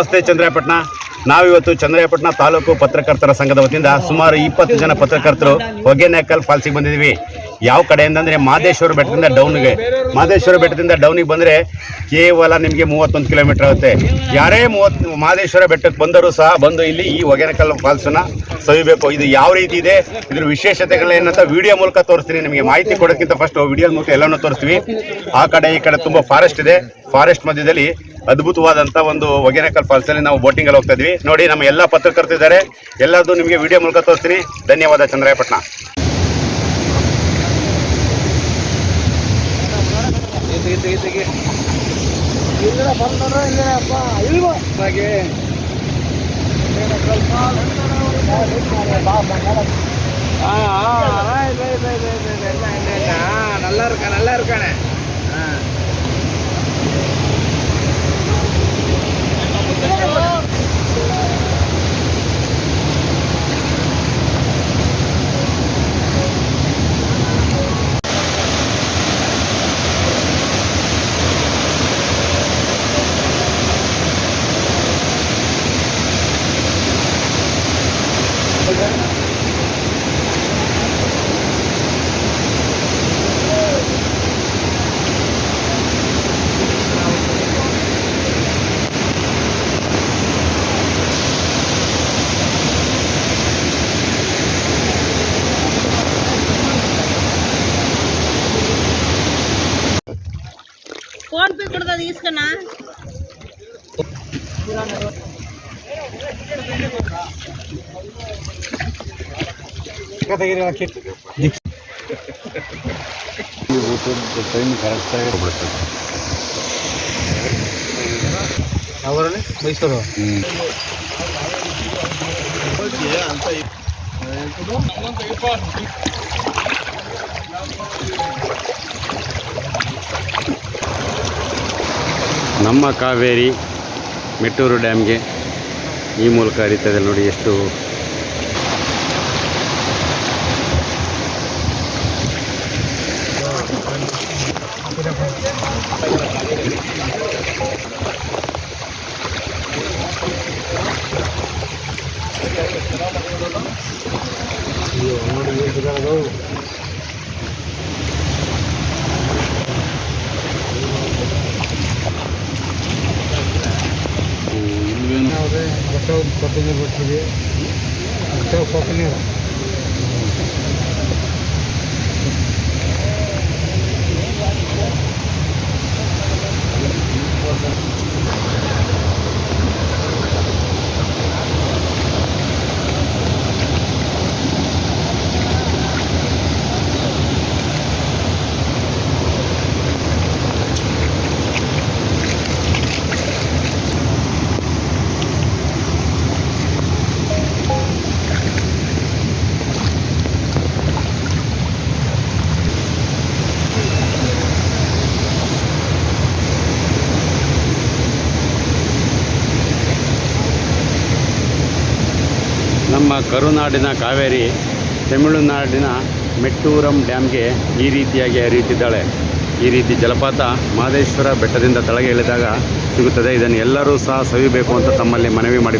ನಮಸ್ತೆ ಚಂದ್ರಾಯಪಟ್ಟಣ. ನಾವಿವತ್ತು ಚಂದ್ರಾಯಪಟ್ಟಣ ತಾಲೂಕು ಪತ್ರಕರ್ತರ ಸಂಘದ ವತಿಯಿಂದ ಸುಮಾರು ಇಪ್ಪತ್ತು ಜನ ಪತ್ರಕರ್ತರು ಹೊಗೆನೇಕಲ್ ಫಾಲ್ಸಿಗೆ ಬಂದಿದ್ದೀವಿ. ಯಾವ ಕಡೆ ಅಂತಂದರೆ ಮಾದೇಶ್ವರ ಬೆಟ್ಟದಿಂದ ಡೌನ್ಗೆ. ಮಾದೇಶ್ವರ ಬೆಟ್ಟದಿಂದ ಡೌನಿಗೆ ಬಂದರೆ ಕೇವಲ ನಿಮಗೆ ಮೂವತ್ತೊಂದು ಕಿಲೋಮೀಟರ್ ಆಗುತ್ತೆ. ಯಾರೇ ಮೂವತ್ತು ಮಾದೇಶ್ವರ ಬೆಟ್ಟಕ್ಕೆ ಬಂದರೂ ಸಹ ಬಂದು ಇಲ್ಲಿ ಈ ಹೊಗೆನಕಲ್ ಫಾಲ್ಸನ್ನು ಸವಿಬೇಕು. ಇದು ಯಾವ ರೀತಿ ಇದೆ? ಇದ್ರ ವಿಶೇಷತೆಗಳೇನಂತ ವಿಡಿಯೋ ಮೂಲಕ ತೋರಿಸ್ತೀನಿ. ನಿಮಗೆ ಮಾಹಿತಿ ಕೊಡೋಕ್ಕಿಂತ ಫಸ್ಟ್ ವಿಡಿಯೋ ಮೂಲಕ ಎಲ್ಲನೂ ತೋರಿಸ್ತೀವಿ. ಆ ಕಡೆ ಈ ಕಡೆ ತುಂಬ ಫಾರೆಸ್ಟ್ ಇದೆ. ಫಾರೆಸ್ಟ್ ಮಧ್ಯದಲ್ಲಿ ಅದ್ಭುತವಾದಂಥ ಒಂದು ಹೊಗೆನೆಕಲ್ ಫಾಲ್ಸ್ ಅಲ್ಲಿ ನಾವು ಬೋಟಿಂಗ್ ಅಲ್ಲಿ ಹೋಗ್ತಾ ಇದ್ವಿ ನೋಡಿ ನಮ್ಮ ಎಲ್ಲ ಪತ್ರಕರ್ತರು ಇದ್ದಾರೆ ಎಲ್ಲದೂ ನಿಮಗೆ ವಿಡಿಯೋ ಮೂಲಕ ತೋರಿಸ್ತೀನಿ ಧನ್ಯವಾದ ಚಂದ್ರಾಯಪಟ್ಟಣ நல்லா இருக்கா நல்லா இருக்கானே ఫోన్ పే కూడా తీసుకున్నా ಕೊಡ್ತದ ಬಿಡ್ತದೆ ಅವರಲ್ಲಿ? ಮೈಸೂರು? ನಮ್ಮ ಕಾವೇರಿ ಮೆಟ್ಟೂರು ಡ್ಯಾಮ್ಗೆ ಈ ಮೂಲಕ ಹರಿತದೆ ನೋಡಿ ಎಷ್ಟು ಕೊಟ್ಟು ನೀರು ಬಿಡ್ತೀವಿ ನಮ್ಮ ಕರುನಾಡಿನ ಕಾವೇರಿ ತಮಿಳುನಾಡಿನ ಮೆಟ್ಟೂರಂ ಡ್ಯಾಮ್ಗೆ ಈ ರೀತಿಯಾಗಿ ಹರಿಯುತ್ತಿದ್ದಾಳೆ. ಈ ರೀತಿ ಜಲಪಾತ ಮಹದೇಶ್ವರ ಬೆಟ್ಟದಿಂದ ತಳಗೆ ಇಳಿದಾಗ ಸಿಗುತ್ತದೆ. ಇದನ್ನು ಎಲ್ಲರೂ ಸಹ ಸವಿಬೇಕು ಅಂತ ತಮ್ಮಲ್ಲಿ ಮನವಿ ಮಾಡಿ